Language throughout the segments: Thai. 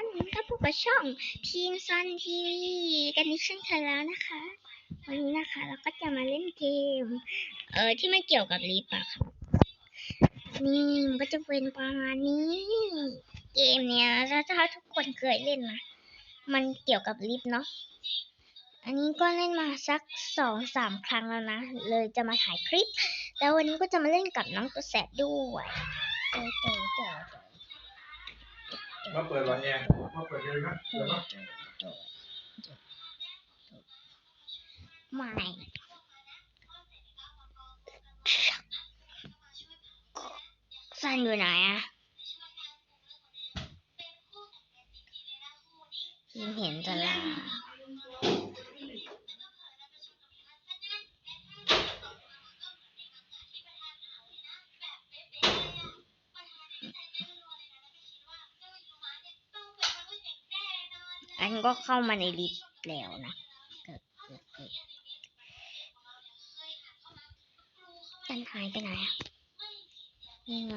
คนนี้ก็พบกับช่องพีนซันทีวีกันอีกเช่นเคยแล้วนะคะ วันนี้นะคะเราก็จะมาเล่นเกม เออที่ไม่เกี่ยวกับลิฟต์อะค่ะนี่มันก็จะเป็นประมาณนี้ เกมเนี้ยถ้าถ้าทุกคนเคยเล่นนะมันเกี่ยวกับลิฟเนาะอันนี้ก็เล่นมาสักสองสามครั้งแล้วนะ เลยจะมาถ่ายคลิป แล้ววันนี้ก็จะมาเล่นกับน้องตัวแสบด้วยเจอเจอเจอ มาเปิดหลอดแอร์มาเปิดเลยนะเดี๋ยวนะไม่ซันอยู่ไหนอะยิงเห็นจะลา ก็เข้ามาในลิฟต์แล้วนะเกิดเกิดเกิดซันหายไปไหนอะนี่ไง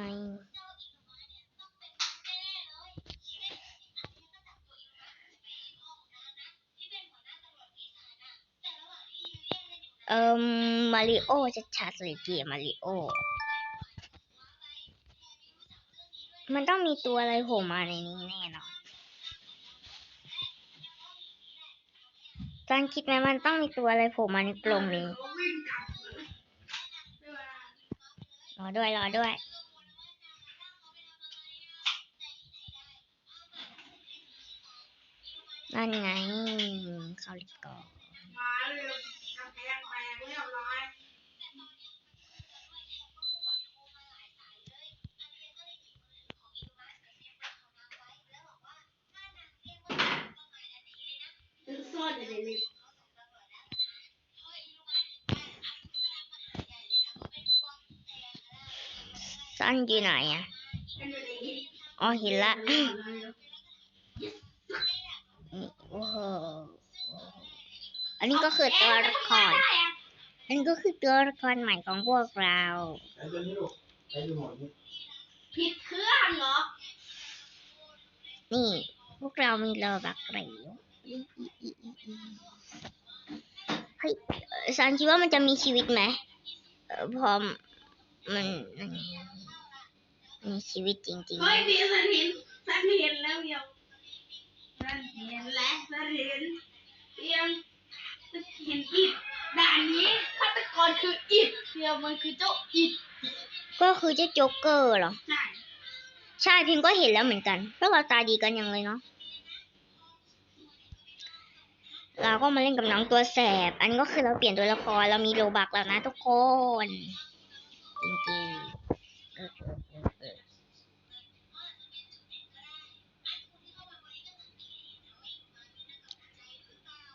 เอ่อมาริโอชัดเลยเกมมาริโอ มันต้องมีตัวอะไรโผล่มาในนี้แน่นอน จันคิดไหมมันต้องมีตัวอะไรโผล่มาในกรงนี้รอด้วยรอด้วยนั่นไง เขาลิฟต์ก่อน มาเลยกำแพงแตกเรียบร้อยซ่อนอยู่ในลิฟต์สั้นอยู่ไหนอะมันอยู่ในลิฟต์อ๋อเห็นละนี่โอ้โหอันนี้ก็คือตัวละครอันนี้ก็คือตัวละครใหม่ของพวกเราไอ้ตัวนี้ลูกไอ้ดูหมดนี่ผิดเครื่องเหรอ นี่ พวกเรามีโลบักเหลว เฮ้ยเอ่อซันคิดว่ามันจะมีชีวิตไหมเออพอมันมันมีชีวิตจริงเฮ้ยพี่สันเห็นสันเห็นแล้วยังสันเห็นแล้วสันเห็นยังสันเห็นอิดด่านนี้ฆาตกรคืออิดเดียวมันคือเจ้าอิดๆก็คือเจ้าโจ๊กเกอร์เหรอใช่ใช่พิมก็เห็นแล้วเหมือนกันพวกเราตาดีกันยังเลยเนาะ เราก็มาเล่นกับน้องตัวแสบ อันนี้ก็คือเราเปลี่ยนตัวละคร เรามีโลบักแล้วนะทุกคนจริงๆเออ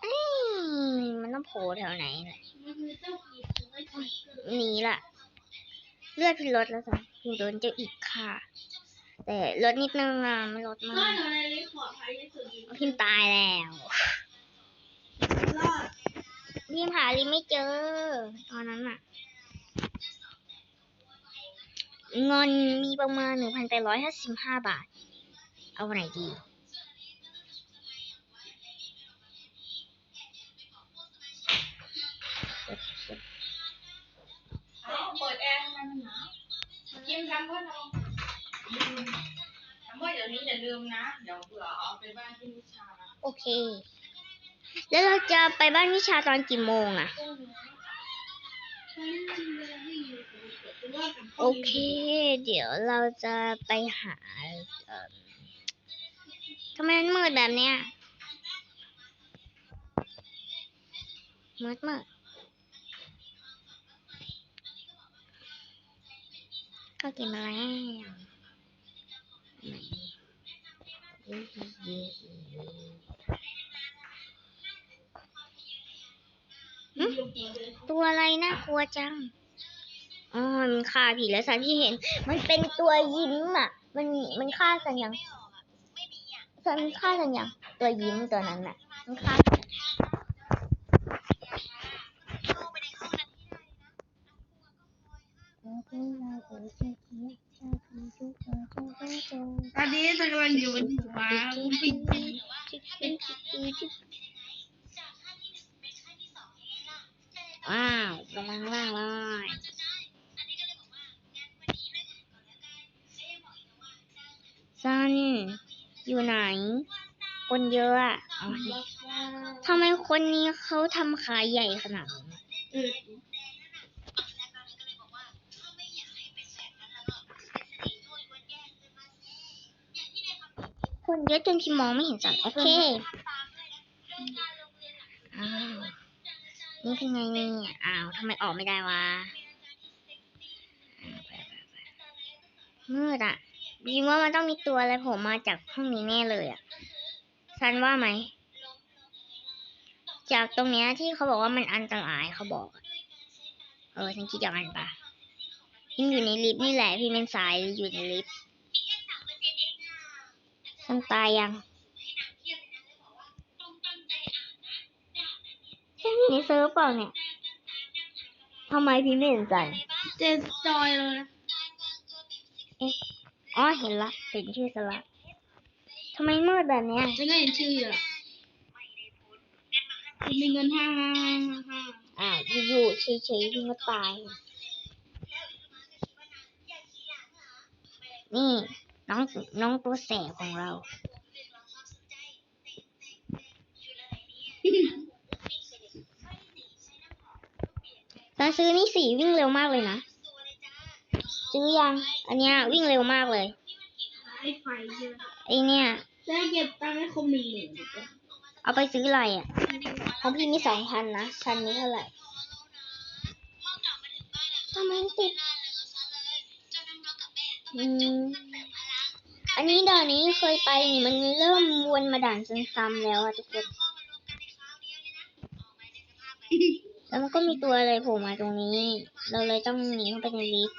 เออมันต้องโผล่แถวไหนล่ะนคือเจ้าอิดไม่ใช่หนีละเลือดพินลดแล้วจ้ะพินโดนเจ้าอีกค่ะ แต่ลดนิดนึงอะไม่ลดมากอยู่ในลิฟต์ปลอดภัยที่สุดอยู่พิมตายแล้ว รอด พิมหา ลิมไม่เจอ ตอนนั้นอะเงินมีประมาณหนึ่งพันแปดร้อยห้าสิบห้าบาท เอาไหนดีเอาเปิดแอร์ทำไมมันหนาวกิมทำเพื่อนเราทำเพื่อเดี๋ยวนี้อย่าลืมนะ เดี๋ยวเผื่อเอาไปบ้านที่นิชานะโอเค แล้วเราจะไปบ้านวิชาตอนกี่โมงอะโอเค เดี๋ยวเราจะไปหาทำไมมันมืดแบบเนี้ยมืดมืดก็กินมาแล้วหึ ตัวอะไรน่ากลัวจัง อ๋อ มันฆ่าผีแล้วสันที่เห็น มันเป็นตัวยิ้มอะ มันมันฆ่าสันยังสันฆ่าสันยังตัวยิ้มตัวนั้นอะ มันฆ่าสันยังตอนนี้เธอกำลังอยู่บนหัวปิด ว้าวลงมาข้างล่างเลยซันอยู่ไหน คนเยอะอะอ๋อนี่ทำไม คนนี้เขาทำขาใหญ่ขนาดนี้เออคนเยอะจนพี่มองไม่เห็นสันโอเคอ้าวนี่เป็นไงเนี่ยอ้าวทำไมออกไม่ได้วะอ้าวไปไปไปมืดอะยิงว่ามันต้องมีตัวอะไรโผล่มาจากห้องนี้แน่เลยอะซันว่าไหม จากตรงเนี้ยที่เขาบอกว่ามันอันตรายเขาบอกอะเออฉันคิดอย่างนั้นปะพิมอยู่ในลิฟต์นี่แหละพี่เป็นสายอยู่ในลิฟต์ฉันตายยังฉันอยู่ในเซิร์ฟเปล่าเนี่ยทำไมพี่ไม่เห็นสันเจนจอยเลยนะอ๋อเห็นละเห็นชื่อสละทำไมมืดแบบเนี้ยฉันก็เห็นชื่ออยู่ละคุณ มีเงินห้าห้าห้าห้าอ่าวอยู่ๆเฉยๆพี่ก็ตาย นี่ น้องน้องตัวแสบของเรา ตอนซื้อนี่สีวิ่งเร็วมากเลยนะ ซื้อยัง อันเนี้ยวิ่งเร็วมากเลย ไอ้ไฟเยอะไอเนี้ยจะเก็บตังค์ให้คมหนึ่งหมื่นดีกว่าเอาไปซื้ออะไรอะ ของพี่มีสองพันนะพันนี้เท่าไหร่ทำไมติดอืมอันนี้ด่านนี้เคยไปนี่มันเริ่มวนมาด่านซ้ำๆแล้วอะทุกคนแล้วมันก็มีตัวอะไรโผล่มาตรงนี้ เราเลยต้องหนีเข้าไปในลิฟต์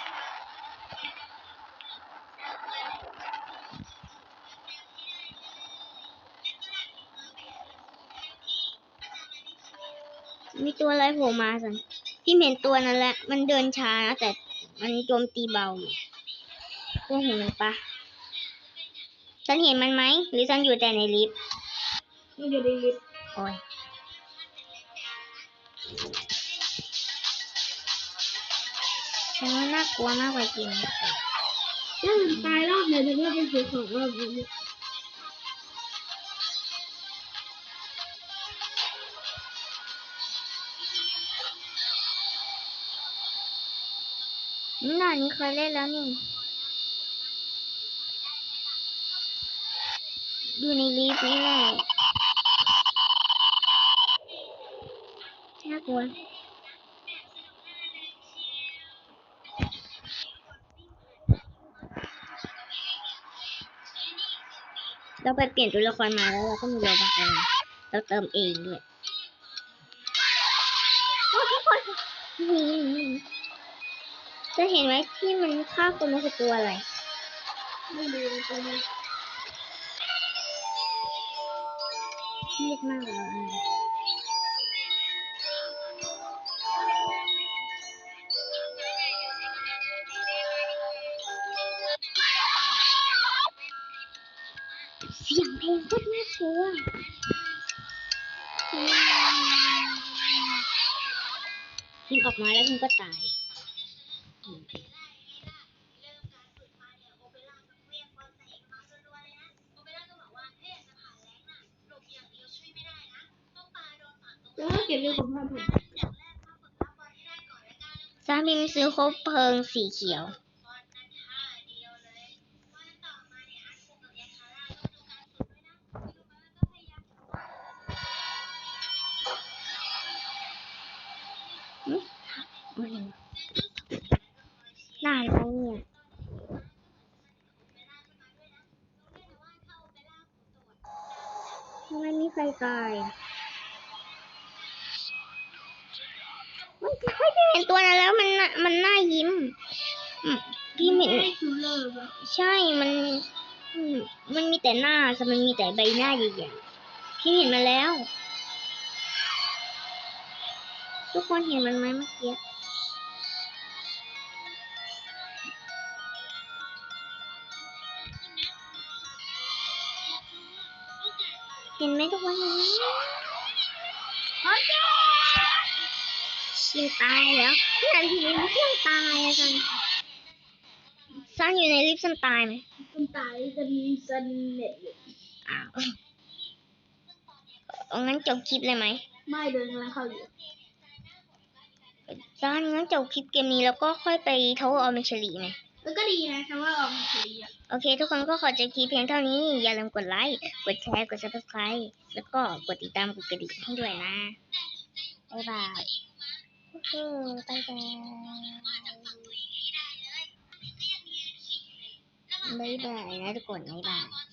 มีตัวอะไรโผล่มาสันพี่เห็นตัวนั้นแหละ มันเดินช้านะแต่มันโจมตีเบาอยู่คุณเห็นมันปะฉันเห็นมันไหม หรือฉันอยู่แต่ในลิฟต์ไม่อยู่ในลิฟต์โอ้ยฉันว่าน่ากลัวมากกว่าจริงถ้ามันตายรอบเนี่ยจะไม่เป็นสีของรอบนี้ หน่อยนี้เคยเล่นแล้วนี่ อยู่ในลิฟต์นี่แหละน่ากลัวเราไปเปลี่ยนตัวละครมาแล้วเราก็มีโลบักเลยเราเติมเองด้วยโอ้ทุกคนนี่ จะเห็นไหมที่มันฆ่าคนมันคือตัวอะไร ไม่รู้ตัวนี้เครียดมากเลยอะเสียงเพลงโคตรน่ากลัวพิมออกมาแล้วพิมก็ตาย ก็เก็บเรื่องของภาพผมซาบิซื้อคบเพลิงสีเขียวอืมไม่านแล้วเนี่ยทำไมมีไฟตายอะ เห็นตัวนั้นแล้วมันน่ะมันน่ายิ้มพี่เห็นใช่มันมันมีแต่หน้าแต่มันมีแต่ใบหน้าใหญ่ๆพี่เห็นมาแล้ว ทุกคนเห็นมันไหมเมื่อกี้เห็นไหมทุกคนเห็นไหมโอเค ชิงตายแล้วนี่นทีนี้เที่ยงตายอะซันซันอยู่ในลิฟต์ซันตายไหมคุณตายกันสนเน็ตเลยอ้าวเอางั้นจบคลิปเลยไหมไม่เดินกำลังเข้าอยู่ซันงั้นจบคลิปเกมนี้แล้วก็ค่อยไปทาวเวอออมเชลีไหมแล้วก็ดีนะคำว่าออมาเฉยอะโอเค ทุกคนก็ขอจบคลิปเพียงเท่านี้ อย่าลืมกดไลค์กดแชร์กด subscribe แล้วก็กดติดตามกดกระดิ่งให้ด้วยนะบ๊ายบาย อ้โหบ๊ายบายบายบายนะทุกคนบายบาย